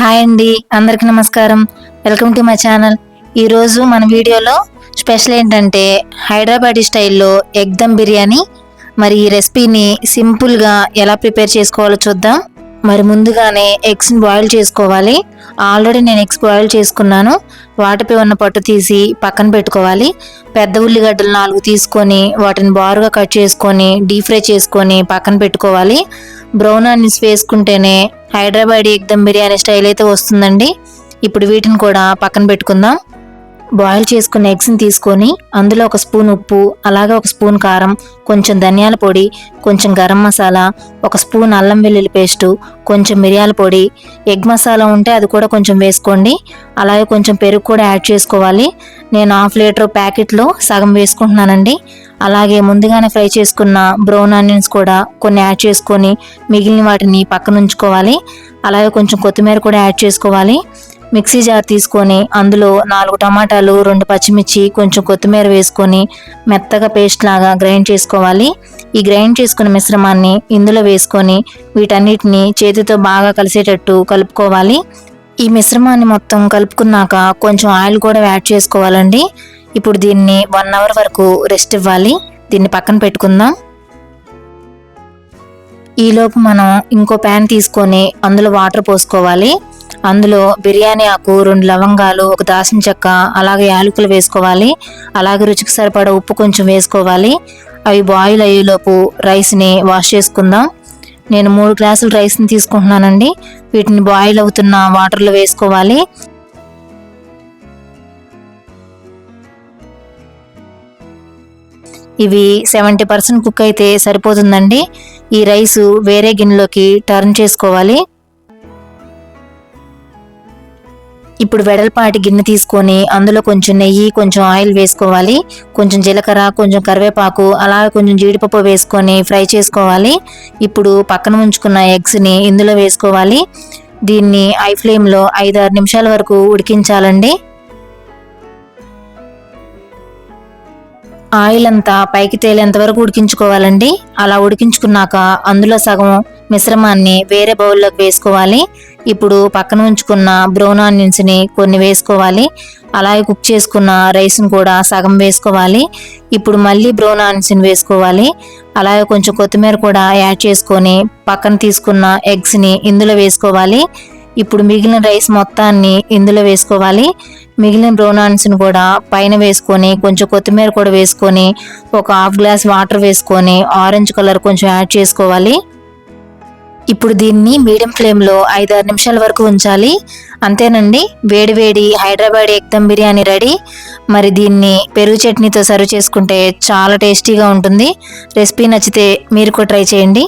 Hi అండి అందరికి నమస్కారం. Welcome to my channel. ఈరోజు మన వీడియోలో స్పెషల్ ఏంటంటే హైదరాబాదీ స్టైల్లో ఎగ్ దమ్ బిర్యానీ. మరి ఈ రెసిపీని సింపుల్గా ఎలా ప్రిపేర్ చేసుకోవాలో చూద్దాం. మరి ముందుగానే ఎగ్స్ని బాయిల్ చేసుకోవాలి. ఆల్రెడీ నేను ఎగ్స్ బాయిల్ చేసుకున్నాను. వాటిపై ఉన్న పట్టు తీసి పక్కన పెట్టుకోవాలి. పెద్ద ఉల్లిగడ్డలు నాలుగు తీసుకొని వాటిని బారుగా కట్ చేసుకొని డీప్ ఫ్రై చేసుకొని పక్కన పెట్టుకోవాలి. బ్రౌన్ ఆనియన్స్ వేసుకుంటేనే హైదరాబాదీ ఎగ్దమ్ బిర్యానీ స్టైల్ అయితే వస్తుందండి. ఇప్పుడు వీటిని కూడా పక్కన పెట్టుకుందాం. బాయిల్ చేసుకున్న ఎగ్స్ని తీసుకొని అందులో ఒక స్పూన్ ఉప్పు అలాగే ఒక స్పూన్ కారం కొంచెం ధనియాల పొడి కొంచెం గరం మసాలా ఒక స్పూన్ అల్లం వెల్లుల్లి పేస్టు కొంచెం మిరియాల పొడి. ఎగ్ మసాలా ఉంటే అది కూడా కొంచెం వేసుకోండి. అలాగే కొంచెం పెరుగు కూడా యాడ్ చేసుకోవాలి. నేను హాఫ్ లీటర్ ప్యాకెట్లో సగం వేసుకుంటున్నానండి. అలాగే ముందుగానే ఫ్రై చేసుకున్న బ్రౌన్ ఆనియన్స్ కూడా కొన్ని యాడ్ చేసుకొని మిగిలిన వాటిని పక్కన ఉంచుకోవాలి. అలాగే కొంచెం కొత్తిమీర కూడా యాడ్ చేసుకోవాలి. మిక్సీ జార్ తీసుకొని అందులో నాలుగు టమాటాలు రెండు పచ్చిమిర్చి కొంచెం కొత్తిమీర వేసుకొని మెత్తగా పేస్ట్ లాగా గ్రైండ్ చేసుకోవాలి. ఈ గ్రైండ్ చేసుకున్న మిశ్రమాన్ని ఇందులో వేసుకొని వీటన్నిటిని చేతితో బాగా కలిసేటట్టు కలుపుకోవాలి. ఈ మిశ్రమాన్ని మొత్తం కలుపుకున్నాక కొంచెం ఆయిల్ కూడా యాడ్ చేసుకోవాలండి. ఇప్పుడు దీన్ని వన్ అవర్ వరకు రెస్ట్ ఇవ్వాలి. దీన్ని పక్కన పెట్టుకుందాం. ఈలోపు మనం ఇంకో ప్యాన్ తీసుకొని అందులో వాటర్ పోసుకోవాలి. అందులో బిర్యానీ ఆకు రెండు లవంగాలు ఒక దాసిన చెక్క అలాగే యాలకులు వేసుకోవాలి. అలాగే రుచికి సరిపడా ఉప్పు కొంచెం వేసుకోవాలి. అవి బాయిల్ అయ్యేలోపు రైస్ని వాష్ చేసుకుందాం. నేను మూడు గ్లాసులు రైస్ని తీసుకుంటున్నానండి. వీటిని బాయిల్ అవుతున్న వాటర్లో వేసుకోవాలి. ఇవి సెవెంటీ పర్సెంట్ కుక్ అయితే సరిపోతుందండి. ఈ రైస్ వేరే గిన్నెలోకి టర్న్ చేసుకోవాలి. ఇప్పుడు వెడల్పాటి గిన్నె తీసుకొని అందులో కొంచెం నెయ్యి కొంచెం ఆయిల్ వేసుకోవాలి. కొంచెం జీలకర్ర కొంచెం కరివేపాకు అలాగే కొంచెం జీడిపప్పు వేసుకొని ఫ్రై చేసుకోవాలి. ఇప్పుడు పక్కన ఉంచుకున్న ఎగ్స్ని ఇందులో వేసుకోవాలి. దీన్ని ఐ ఫ్లేమ్లో ఐదు ఆరు నిమిషాల వరకు ఉడికించాలండి. ఆయిల్ అంతా పైకి తేలేంత వరకు ఉడికించుకోవాలండి. అలా ఉడికించుకున్నాక అందులో సగం మిశ్రమాన్ని వేరే బౌల్లోకి వేసుకోవాలి. ఇప్పుడు పక్కన ఉంచుకున్న బ్రౌన్ ఆనియన్స్ని కొన్ని వేసుకోవాలి. అలాగే కుక్ చేసుకున్న రైస్ని కూడా సగం వేసుకోవాలి. ఇప్పుడు మళ్ళీ బ్రౌన్ ఆనియన్స్ని వేసుకోవాలి. అలాగే కొంచెం కొత్తిమీర కూడా యాడ్ చేసుకొని పక్కన తీసుకున్న ఎగ్స్ని ఇందులో వేసుకోవాలి. ఇప్పుడు మిగిలిన రైస్ మొత్తాన్ని ఇందులో వేసుకోవాలి. మిగిలిన బ్రౌన్ ఆనియన్స్ని కూడా పైన వేసుకొని కొంచెం కొత్తిమీర కూడా వేసుకొని ఒక హాఫ్ గ్లాస్ వాటర్ వేసుకొని ఆరెంజ్ కలర్ కొంచెం యాడ్ చేసుకోవాలి. ఇప్పుడు దీన్ని మీడియం ఫ్లేమ్లో ఐదారు నిమిషాల వరకు ఉంచాలి. అంతేనండి వేడి వేడి హైదరాబాద్ ఎగ్దమ్ బిర్యానీ రెడీ. మరి దీన్ని పెరుగు చట్నీతో సర్వ్ చేసుకుంటే చాలా టేస్టీగా ఉంటుంది. రెసిపీ నచ్చితే మీరు కూడా ట్రై చేయండి.